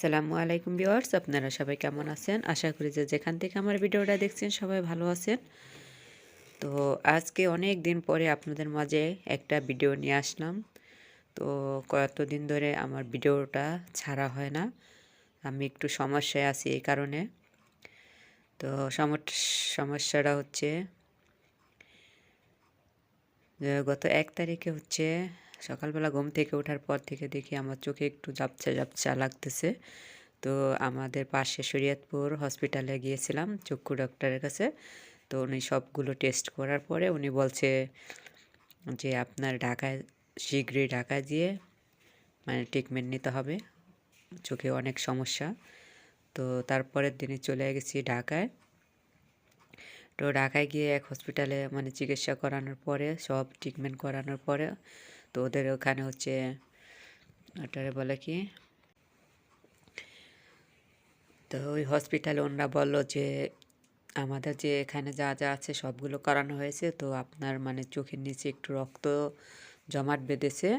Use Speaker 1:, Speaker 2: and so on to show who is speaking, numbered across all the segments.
Speaker 1: আসসালামু আলাইকুম ভিউয়ার্স, আপনারা সবাই কেমন আছেন? আশা করি যে যেখান থেকে আমার ভিডিওটা দেখছেন সবাই ভালো আছেন। তো আজকে অনেক দিন পরে আপনাদের মাঝে একটা ভিডিও নিয়ে আসলাম। তো কতদিন ধরে আমার ভিডিওটা ছাড়া হয় না। আমি একটু সমস্যায় আছি এই কারণে। তো সমস্যাটা হচ্ছে, গত এক তারিখে হচ্ছে সকালবেলা ঘুম থেকে ওঠার পর থেকে দেখি আমার চোখে একটু জাপচা জাপচা লাগতেছে। তো আমাদের পাশে শরীয়তপুর হসপিটালে গিয়েছিলাম চক্ষু ডক্টরের কাছে। তো উনি সবগুলো টেস্ট করার পরে উনি বলছে যে আপনার ঢাকায় শীঘ্রই ঢাকায় দিয়ে মানে ট্রিটমেন্ট নিতে হবে। চোখে অনেক সমস্যা। তো তারপরের দিনে চলে গেছি ঢাকায়। তো ঢাকায় গিয়ে এক হসপিটালে মানে চিকিৎসা করানোর পরে, সব ট্রিটমেন্ট করানোর পরে তো ওদের ওখানে হচ্ছে, ওটারে বলে কি? তো ওই হসপিটালে ওনারা বলল যে, আমাদের যে এখানে যা যা আছে সবগুলো করানো হয়েছে, তো আপনার মানে চোখের নিচে একটু রক্ত জমাট বেঁধেছে,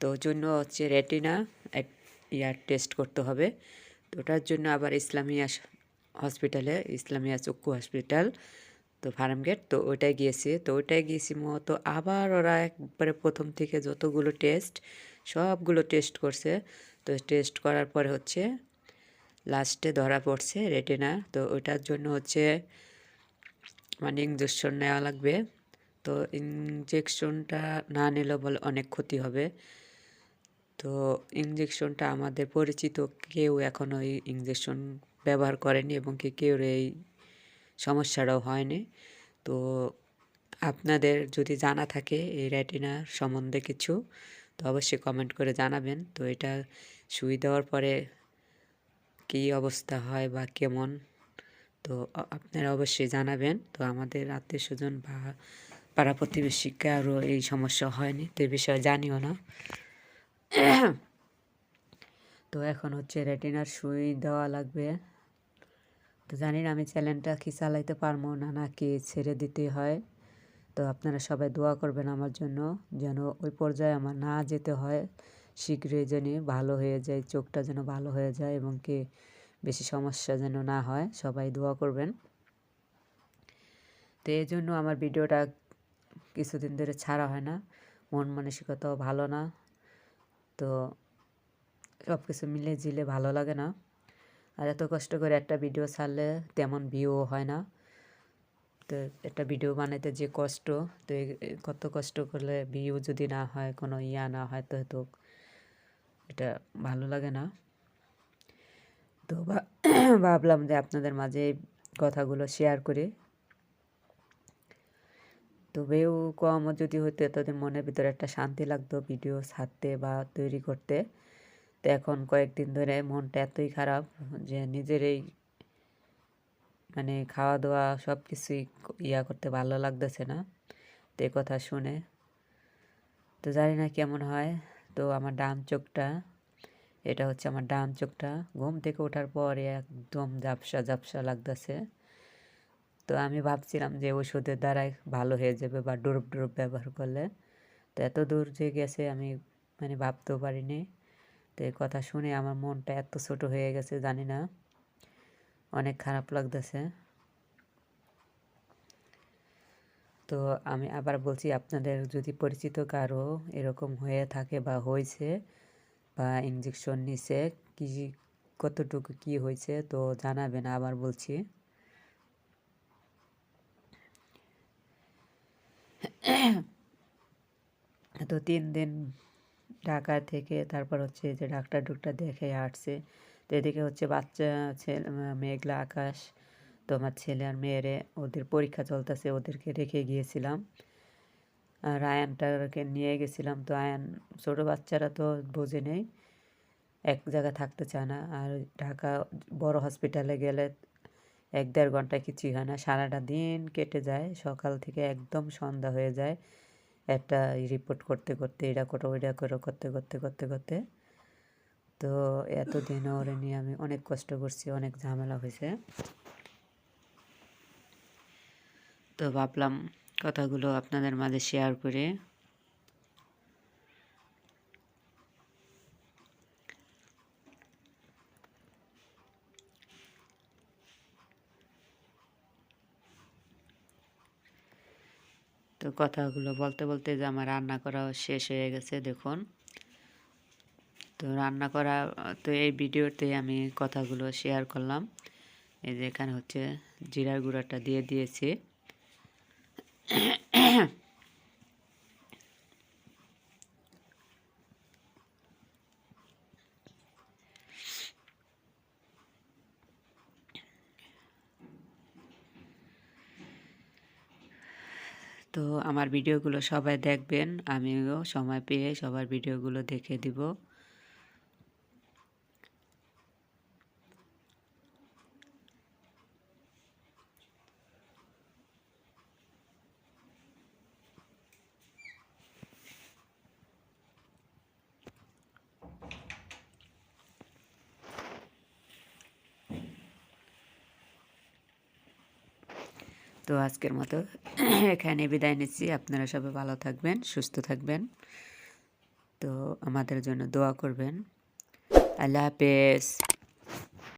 Speaker 1: তো ওই জন্য হচ্ছে রেটিনা ইয়ার টেস্ট করতে হবে। তো ওটার জন্য আবার ইসলামিয়া হসপিটালে ইসলামিয়া চক্ষু হসপিটাল তো ফার্মগেট তো ওইটাই গিয়েছি। তো ওইটাই গিয়েছি মতো আবার ওরা একবারে প্রথম থেকে যতগুলো টেস্ট সবগুলো টেস্ট করছে। তো টেস্ট করার পরে হচ্ছে লাস্টে ধরা পড়ছে রেটিনা তো ওইটার জন্য হচ্ছে মানে ইঞ্জেকশন নেওয়া লাগবে। তো ইঞ্জেকশনটা না নিলে বলে অনেক ক্ষতি হবে। তো ইঞ্জেকশনটা আমাদের পরিচিত কেউ এখনও এই ইঞ্জেকশন ব্যবহার করেনি এবং কি কেউ এই সমস্যাটাও হয়নি। তো আপনাদের যদি জানা থাকে এই রেটিনার সম্বন্ধে কিছু, তো অবশ্যই কমেন্ট করে জানাবেন। তো এটা সুই দেওয়ার পরে কী অবস্থা হয় বা কেমন, তো আপনারা অবশ্যই জানাবেন। তো আমাদের আত্মীয় স্বজন বা পাড়া প্রতিবেশীকে আরও এই সমস্যা হয়নি, তো এই বিষয়ে জানিও না। তো এখন হচ্ছে রেটিনার সুই দেওয়া লাগবে। তো জানি না আমি চ্যানেলটা কি চালাইতে পারব না নাকি ছেড়ে দিতে হয়। তো আপনারা সবাই দোয়া করবেন আমার জন্য যেন ওই পর্যায়ে আমার না যেতে হয়। শীঘ্রই যেন ভালো হয়ে যায়, চোখটা যেন ভালো হয়ে যায় এবং কি বেশি সমস্যা যেন না হয়, সবাই দোয়া করবেন। তো এই জন্য আমার ভিডিওটা কিছুদিন ধরে ছাড়া হয় না, মন মানসিকতাও ভালো না। তো সব কিছু মিলে জিলে ভালো লাগে না। আর এত কষ্ট করে একটা ভিডিও ছাড়লে তেমন ভিউও হয় না। তো একটা ভিডিও বানাইতে যে কষ্ট, তো কত কষ্ট করলে ভিউ যদি না হয়, কোনো ইয়া না হয়, তো তো এটা ভালো লাগে না। তো ভাবলাম যে আপনাদের মাঝে কথাগুলো শেয়ার করি। তো ভিউ কম যদি হইতো এতদিন মনের ভিতরে একটা শান্তি লাগতো ভিডিও ছাড়তে বা তৈরি করতে। তো এখন কয়েকদিন ধরে মনটা এতই খারাপ যে নিজের এই মানে খাওয়া দাওয়া সব কিছুই ইয়া করতে ভালো লাগতেছে না। তো কথা শুনে তো জানি না কেমন হয়। তো আমার ডান চোখটা, এটা হচ্ছে আমার ডান চোখটা। ঘুম থেকে ওঠার পরে একদম ঝাপসা ঝাপসা লাগতেছে। তো আমি ভাবছিলাম যে ওষুধের দ্বারাই ভালো হয়ে যাবে বা ডোরপ ডোরপ ব্যবহার করলে। তো এত দূর যে গেছে আমি মানে ভাবতেও পারিনি। তো এই কথা শুনে আমার মনটা এত ছোট হয়ে গেছে, জানি না। অনেক খারাপ লাগতেছে। তো আমি আবার বলছি, আপনাদের যদি পরিচিত কারও এরকম হয়ে থাকে বা হয়েছে বা ইঞ্জেকশন নিছে, কি, কতটুকু কি হয়েছে, তো জানাবেন, আবার বলছি। তো তিন দিন ঢাকা থেকে তারপর হচ্ছে যে ডাক্তার ডুক্তার দেখে আসছে। তো এদিকে হচ্ছে বাচ্চা, ছেলে মেঘলা আকাশ তো আমার ছেলে আর মেয়েরে ওদের পরীক্ষা চলতেছে, ওদেরকে রেখে গিয়েছিলাম। আর আয়ানটাকে নিয়ে গেছিলাম। তো আয়ান ছোটো বাচ্চারা তো বোঝে নেই, এক জায়গায় থাকতে চায় না। আর ঢাকা বড় হসপিটালে গেলে এক দেড় ঘণ্টা কিছুই হয় না। সারাটা দিন কেটে যায়, সকাল থেকে একদম সন্ধ্যা হয়ে যায়। একটা রিপোর্ট করতে করতে এটা করো ওইটা করো, করতে করতে করতে করতে। তো এতদিন ওরে নিয়ে আমি অনেক কষ্ট করছি, অনেক ঝামেলা হয়েছে। তো ভাবলাম কথাগুলো আপনাদের মাঝে শেয়ার করে তো কথাগুলো বলতে বলতে যে আমার রান্না করা শেষ হয়ে গেছে, দেখুন। তো রান্না করা, তো এই ভিডিওতে আমি কথাগুলো শেয়ার করলাম। এই যে এখানে হচ্ছে জিরার গুঁড়াটা দিয়ে দিয়েছি। তো আমার ভিডিওগুলো সবাই দেখবেন। আমিও সময় পেয়ে সবার ভিডিওগুলো দেখে দিব। তো আজকের মতো এখানে বিদায় নিচ্ছি। আপনারা সবাই ভালো থাকবেন, সুস্থ থাকবেন। তো আমাদের জন্য দোয়া করবেন। আল্লাহ হাফেজ।